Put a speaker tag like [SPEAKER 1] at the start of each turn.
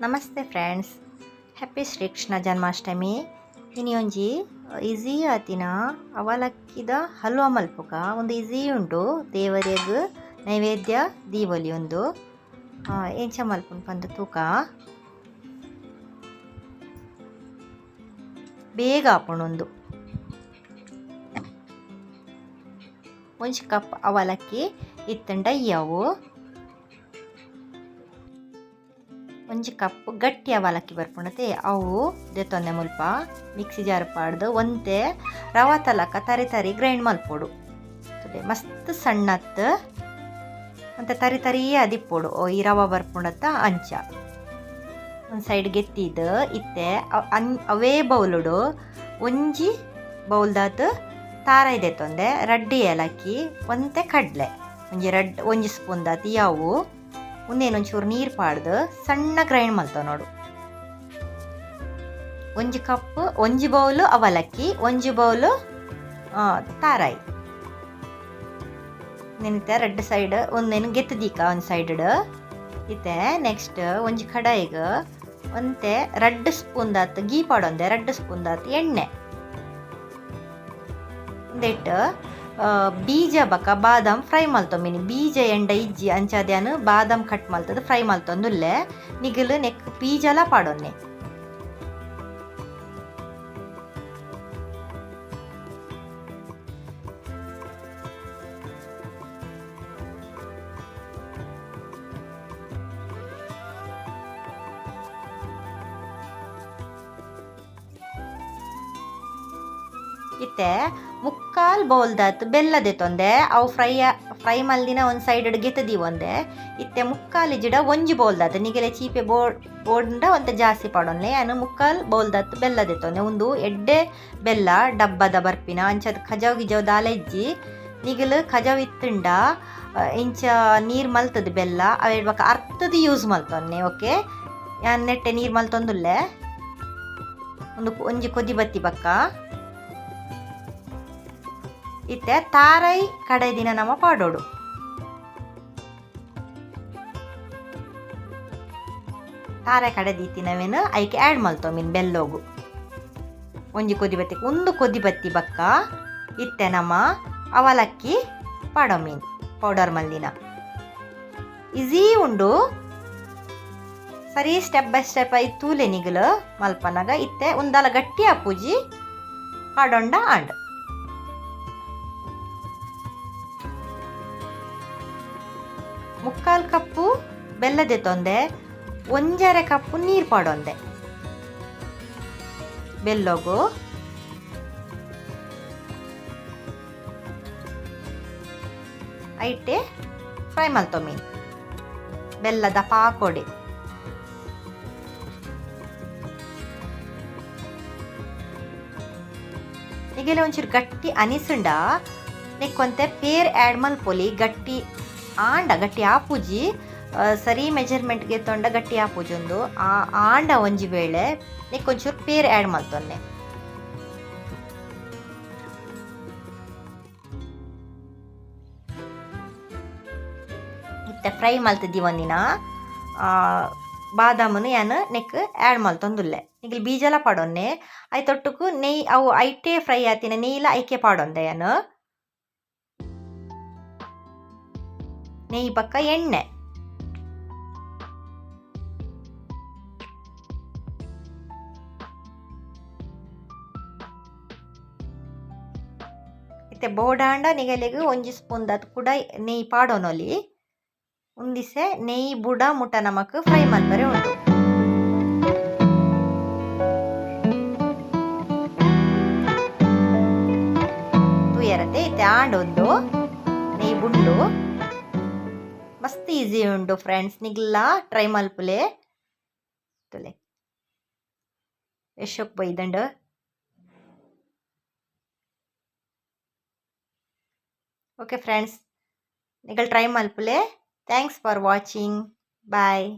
[SPEAKER 1] ನಮಸ್ತೆ friends. Happy Shrikrishna Janmashtami. ಇನಿಯೊಂಜಿ easy ಆತಿನ ಅವಲಕ್ಕಿದ ಹಲ್ವ ಮಲ್ಪುಗ ಒಂದು ಈಸಿ ಉಂಟು. ದೇವರೆಗ್ ನೈವೇದ್ಯ, ದೀವಲಿ ಒಂದು. ಎಂಚ ಮಲ್ಪುನ್ ಪಂದ್ ತೂಕ. ಬೇಗ ಆಪುಂಡು ಒಂಜಿ ಕಪ್ ಅವಲಕ್ಕಿ, ಇತ್ತಂಡ ಇಯ್ಯವು ಒಂಜಿ ಕಪ್ ಗಟ್ಟಿ ಅವಲಕ್ಕಿ ಬರ್ಪುಣತೆ ಅವು ದೆತ್ತೊಂದೆ ಮುಲ್ಪ ಮಿಕ್ಸಿ ಜಾರ್ ಪಾಡ್ದು ಒಂತೆ ರವ ತಲಕ ತರಿ ತರಿ ಗ್ರೈಂಡ್ ಮಲ್ಪೊಡು. ಮಸ್ತ್ ಸಣ್ಣತ್ ಅಂತ ತರಿ ತರಿ ಅದಿಪ್ಪೋಡು. ಈ ರವ ಬರ್ಪುಣತ ಅಂಚ. ಒಂದು ಸೈಡ್ ಗೆತ್ತಿದ್ದು ಇತ್ತೆ ಅನ್ ಅವೇ ಬೌಲುಡು. ಒಂಜಿ ಬೌಲ್ದಾತ ತಾರ ಇದೆ ತೊಂದೆ. ರಡ್ಡಿ ಏಲಕ್ಕಿ, ಒಂತೆ ಕಡ್ಲೆ. ಒಂಜಿ ರಡ್, ಒಂಜಿ ಸ್ಪೂನ್ ದಾತ್ ಯಾವು. ಒಂದೇನೊಂಚೂರು ನೀರು ಪಾಡ್ದು ಸಣ್ಣ ಗ್ರೈಂಡ್ ಮಲ್ತವ ನೋಡು. ಒಂಜಿ ಕಪ್, ಒಂಜಿ ಬೌಲು ಅವಲಕ್ಕಿ, ಒಂಜಿ ಬೌಲು ತಾರಾಯಿ. ನೆನಿತೆ ರೆಡ್ ಸೈಡ್ ಒಂದೇನು ಗೆತ್ತದೀಕ ಒಂದು ಸೈಡ್ ಇತ್ತೆ? ನೆಕ್ಸ್ಟ್ ಒಂಜಿ ಕಡಾಯಿಗ ಒಂತೆ ರೆಡ್ ಸ್ಪೂನ್ ದಾತ್ ಗೀ ಪಾಡೊಂದೆ ರೆಡ್ ಸ್ಪೂನ್ ದಾತ್ ಎಣ್ಣೆ. ಒಂದೆಟ್ ಬೀಜ ಬಕ, ಬಾದಾಮ್ ಫ್ರೈ ಮಲ್ತೊಮ್ಮಿನಿ ಬೀಜ ಎಂಡ ಇಜ್ಜಿ ಅಂಚಾದ್ಯಾನ್ ಬಾದಾಮ್ ಕಟ್ ಮಲ್ತದ, ಫ್ರೈ ಮಲ್ತೊಂದುಲ್ಲೆ, ನಿಗಲು, ನೆಕ್ ಬೀಜಲ ಪಾಡೊನ್ನೆ ಇತ್ತೆ. ಮುಕ್ಕಾಲ್ ಬೌಲ್ದಾತ್ ಬೆಲ್ಲದೆ ತೊಂದೆ ಅವು ಫ್ರೈ ಫ್ರೈ ಮಲ್ದಿನ ಒಂದು ಸೈಡ್ ಗೆತದಿ ಒಂದೆ. ಇತ್ತೆ ಮುಕ್ಕಾಲ್ ಜಿಡ ಒಂಜಿ ಬೌಲ್ದಾತ್ ನಿಗೆಲೆ ಚೀಪೆ ಬೋಡ್ ಬೋಡ್ಂಡ ಒಂದು ಜಾಸ್ತಿ ಪಾಡೊನ್ಲೆ ಅನು ಮುಕ್ಕಾಲ್ ಬೌಲ್ದಾತ್ ಬೆಲ್ಲದೆ ತೊಂದೆ ಒಂದು ಎಡ್ಡೆ ಬೆಲ್ಲ, ಡಬ್ಬದ ಬರ್ಪಿನ, ಅಂಚದ ಖಜಾವ್ ಗಿಜಾವ್ ದಾಲ ಇಜ್ಜಿ. ನಿಗಲು ಖಜಾವ್ ಇತ್ತುಂಡ ಇಂಚ ನೀರು ಮಲ್ತದ ಬೆಲ್ಲ. ಅವೇಳ್ಬೇಕು ಅರ್ಥದ ಯೂಸ್ ಮಲ್ತೊನ್ನೆ, ಓಕೆ? ನೆಟ್ಟೆ ನೀರು ಮಲ್ತೊಂದುಲ್ಲೆ? ಒಂದು ಒಂಜಿ ಕೊದಿ ಬತ್ತಿ ಬಕ್ಕ ಇತ್ತೆ ತಾರೈ ಕಡೆ ದಿನ ನಮ್ಮ ಪಾಡೋಡು. ತಾರೈ ಕಡೆ ದಿತ್ತಿನವೇನು ಐಕೆ ಆ್ಯಡ್ ಮಲ್ತೋ ಮೀನು ಬೆಲ್ಲೋಗು. ಒಂಜಿ ಕೊದಿ ಬತ್ತಿ, ಒಂದು ಕೊದಿ ಬತ್ತಿ ಬಕ್ಕ ಇತ್ತೆ ನಮ್ಮ ಅವಲಕ್ಕಿ ಪಾಡೋ ಮೀನು ಪೌಡರ್ ಮಲ್ದಿನ ಈಸಿ ಉಂಡು. ಸರಿ ಸ್ಟೆಪ್ ಬೈ ಸ್ಟೆಪ್ ಐ ತೂಲೆ ನಿಗಲು ಮಲ್ಪನಾಗ ಇತ್ತೆ ಉಂದಲ ಗಟ್ಟಿ ಅಪ್ಪೂಜಿ ಪಾಡೊಂಡ ಆಂಡ್. ಮುಕ್ಕಾಲು ಕಪ್ಪು, ಬೆಲ್ಲದೆ ತೊಂದೆ, ಒಂಜರೆ ಕಪ್ಪು ನೀರು ಪಾಡೊಂದೆ. ಬೆಲ್ಲೋಗು. ಐಟೆ ಫ್ರೈ ಮಲ್ತೊಮ್ಮಿ ಬೆಲ್ಲದ ಪಾಕೋಡಿ. ಈಗೆಲ್ಲ ಒಂಚೂರು ಗಟ್ಟಿ ಅನಿಸುಂಡ ನೆಕ್ಕೊಂತೆ ಪೇರ್ ಆ್ಯಡ್ ಮಲ್ಪೊಲಿ ಗಟ್ಟಿ ಆಂಡ, ಗಟ್ಟಿ ಆಪುಜಿ. ಸರಿ ಮೆಜರ್ಮೆಂಟ್ಗೆ ತೊಂಡ ಗಟ್ಟಿ ಆಪುಜೊಂದು. ಆ, ಆಂಡ ಒಂಜಿ ವೇಳೆ ಒಂಚೂರು ಪೇರ್ ಆ್ಯಡ್ ಮಾಡ್ತೊನ್ನೆ. ಇತ್ತೆ ಫ್ರೈ ಮಲ್ತದಿ ಒಂದಿನ. ಬಾದಾಮನು ಯಾನು ನೆಕ್ ಆ್ಯಡ್ ಮಲ್ತೊಂದುಲ್ಲೆ ನಿಗಲ್ ಬೀಜಲ ಪಾಡೊನ್ನೆ. ಐ ತೊಟ್ಟುಕು ನೆಯ್, ಅವು ಐಟೇ ಫ್ರೈ ಆತಿನ, ನೆಯ್ಲ ಐಕೆ ಪಾಡೊಂದೆ ಯಾನು. ನೆಯ್ಯಿ ಪಕ್ಕ ಎಣ್ಣೆ ಇತ್ತೆ ಬೋಡಾಂಡ ನಿಗಲಿಗೆ ಒಂಜಿ ಸ್ಪೂನ್ ದತ್ ಕೂಡ ನೆಯ್ ಪಾಡೋನೊಲಿ ಉಂದಿಸೆ ನೆಯ್ ಬುಡ ಮುಟ ನಮಕ್ ಫ್ರೈ ಮಾಡ್ಬರೆ ಉಂಟು ತುಯರತೆ ಇತ್ತೆ ಆಂಡೊಂದು ನೆಯ್ ಬುಂಡು ಮಸ್ತ್ ಈಸಿ ಉಂಡು ಫ್ರೆಂಡ್ಸ್ ನಿಗ್ಲ ಟ್ರೈ ಮಲ್ಪುಲೆ. ತುಲೆ. ಎಷ್ಟೊಕ್ ಬೈದಂಡ. ಓಕೆ ಫ್ರೆಂಡ್ಸ್ ನಿಗಲ್ ಟ್ರೈ ಮಲ್ಪುಲೆ. Thanks for watching bye